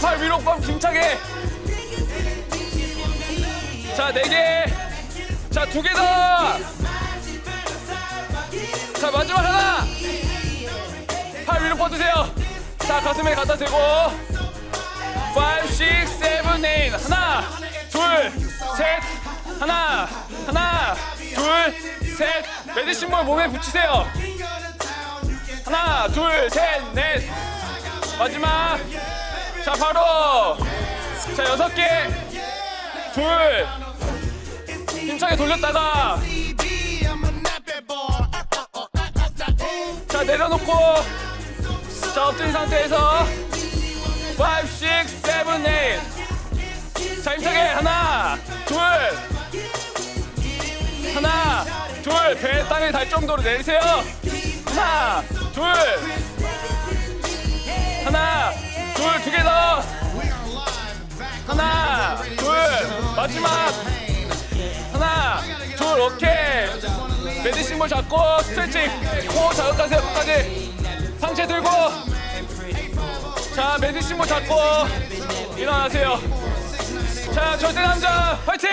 팔 위로 뻥 힘차게. 자, 네 개. 자, 두 개 더. 자, 마지막 하나. 팔 위로 뻗으세요. 자, 가슴에 갖다 대고. 5, 6, 7, 8. 하나, 둘, 셋. 하나, 하나, 둘, 셋. 메디신볼 몸에 붙이세요. 하나, 둘, 셋, 넷. 마지막. 자, 바로. 자, 여섯 개. 둘. 힘차게 돌렸다가. 자, 내려놓고. 자, 엎드린 상태에서. 5, 6, 7, 8. 자, 힘차게. 하나, 둘. 하나, 둘. 배 땅에 닿을 정도로 내리세요. 하나, 둘. 마지막. 하나, 둘, 오케이. 메디신볼 잡고 스트레칭. 코 자극하세요, 끝까지. 상체 들고. 자, 메디신볼 잡고 일어나세요. 자, 절대 남자 화이팅!